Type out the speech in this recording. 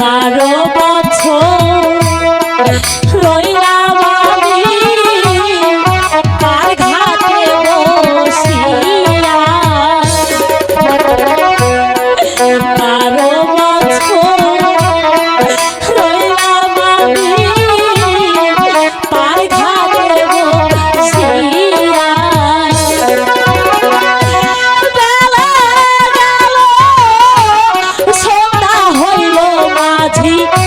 বারো বছর Ready?